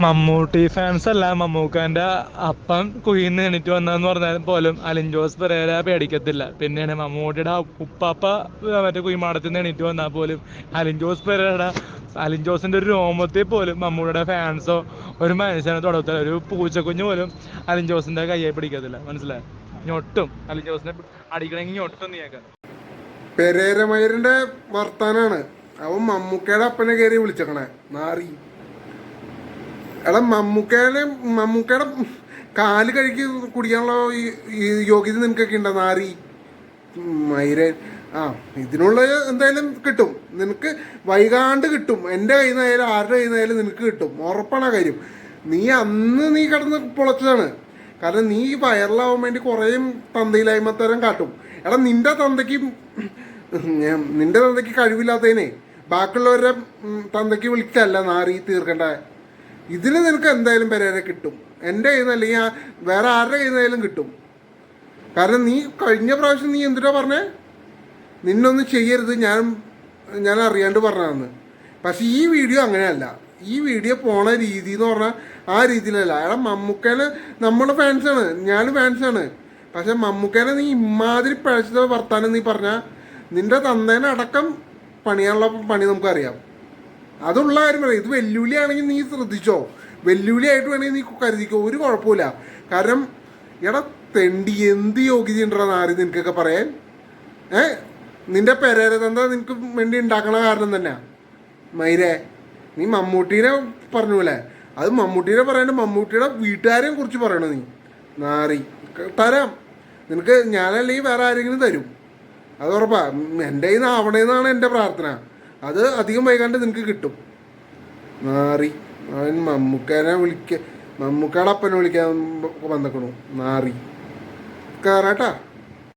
Mammootty fans അല്ല മമ്മൂക്കാന്റെ അപ്പം കുയിന്ന് എണീറ്റ് വന്നതെന്ന് പറഞ്ഞാൽ പോലും അലിൻ ജോസ് പെരേര പേടിക്കത്തില്ല. പിന്നെയാണ് മമ്മൂട്ടിയുടെ ഉപ്പാപ്പ മറ്റേ കുയിമാടത്തിൽ നിന്ന് എണീറ്റ് വന്നാൽ പോലും അലിൻ ജോസ് പെരേര അലിൻ ജോസിന്റെ ഒരു രോമത്തിൽ പോലും മമ്മൂട്ടിയുടെ ഫാൻസോ ഒരു മനുഷ്യനെ തുടത്തില്ല. ഒരു പൂച്ചക്കുഞ്ഞ് പോലും അലിൻ ജോസിന്റെ കയ്യെ പിടിക്കത്തില്ല. മനസ്സിലായി? ഞൊട്ടും. അലിൻ ജോസിനെ അടിക്കണമെങ്കിൽ ഞൊട്ടും നീക്കാൻ പെരേരമയറിന്റെ വർത്താനാണ്. അവൻ മമ്മൂക്കയുടെ അപ്പനെ കയറി വിളിച്ചേക്കണേ. നാറി. എടാ മമ്മൂക്കയുടെ മമ്മൂക്കയുടെ കാൽ കഴുകി കുടിക്കാനുള്ള ഈ- യോഗ്യത നിനക്കൊക്കെ ഉണ്ടോ നാറി മൈരൻ ആ ഇതിനുള്ള എന്തായാലും കിട്ടും. നിനക്ക് വൈകാണ്ട് കിട്ടും. എന്റെ കയ്യിൽ നിന്നായാലും ആരുടെ കയ്യിൽ നിന്നായാലും നിനക്ക് കിട്ടും. ഉറപ്പാണ് കാര്യം. നീ അന്ന് നീ കിടന്ന് പൊളച്ചതാണ്. കാരണം നീ വൈറലാവാൻ വേണ്ടി കുറേ തന്തയിലായ്മത്തരം കാട്ടും. എടാ നിന്റെ തന്തയ്ക്ക് നിന്റെ തന്തയ്ക്ക് കഴിവില്ലാത്തതിനെ ബാക്കിയുള്ളവരുടെ തന്തയ്ക്ക് വിളിച്ചല്ല നാറി തീർക്കണ്ട ഇതിന് നിനക്ക് എന്തായാലും പെരേരെ കിട്ടും. എന്റെ കയ്യിൽ നിന്ന് അല്ലെങ്കിൽ വേറെ ആരുടെ കയ്യിൽ നിന്നായാലും കിട്ടും. കാരണം നീ കഴിഞ്ഞ പ്രാവശ്യം നീ എന്തിനാ പറഞ്ഞേ? നിന്നൊന്നും ചെയ്യരുത് ഞാൻ ഞാൻ അറിയാണ്ട് പറഞ്ഞതെന്ന് പക്ഷെ ഈ വീഡിയോ അങ്ങനെയല്ല. ഈ വീഡിയോ പോണ രീതി എന്ന് പറഞ്ഞാൽ ആ രീതിയിലല്ല. അയാളെ മമ്മൂക്കേനെ നമ്മുടെ ഫാൻസാണ്. ഞാനും ഫാൻസാണ്. പക്ഷെ മമ്മൂക്കേനെ നീ ഇമാതിരി പഴച്ചത് വർത്താനം നീ പറഞ്ഞാൽ നിന്റെ തന്നേനടക്കം പണിയാനുള്ള പണി നമുക്കറിയാം. അതുള്ള കാര്യം പറയാം. ഇത് വെല്ലുവിളിയാണെങ്കിൽ നീ ശ്രദ്ധിച്ചോ. വെല്ലുവിളിയായിട്ട് വേണമെങ്കിൽ നീ കരുതിക്കോ. ഒരു കുഴപ്പമില്ല കാരണം എടാ തെണ്ടി എന്ത് യോഗ്യതയുണ്ടോ നാരി നിനക്കൊക്കെ പറയാൻ? ഏ? നിന്റെ പെരേര തന്ത നിനക്ക് വേണ്ടി ഉണ്ടാക്കണ കാരണം തന്നെ മൈരേ നീ മമ്മൂട്ടീനെ പറഞ്ഞൂലേ അത് മമ്മൂട്ടീനെ പറയാണ്ട് മമ്മൂട്ടിയുടെ വീട്ടുകാരെയും കുറിച്ച് പറയണോ നീ? നാറി തരാം. നിനക്ക് ഞാനല്ലെങ്കിൽ വേറെ ആരെങ്കിലും തരും. അത് ഉറപ്പാ. എന്റെ കയ്യിൽ നിന്ന് ആവണേന്നാണ് എന്റെ പ്രാർത്ഥന. അത് അധികം വൈകാണ്ട് നിനക്ക് കിട്ടും. നാറി അവൻ മമ്മൂക്കാനെ വിളിക്ക മമ്മൂക്കാടെ അപ്പനെ വിളിക്കാൻ വന്നേക്കണു. നാറി കയറാട്ടാ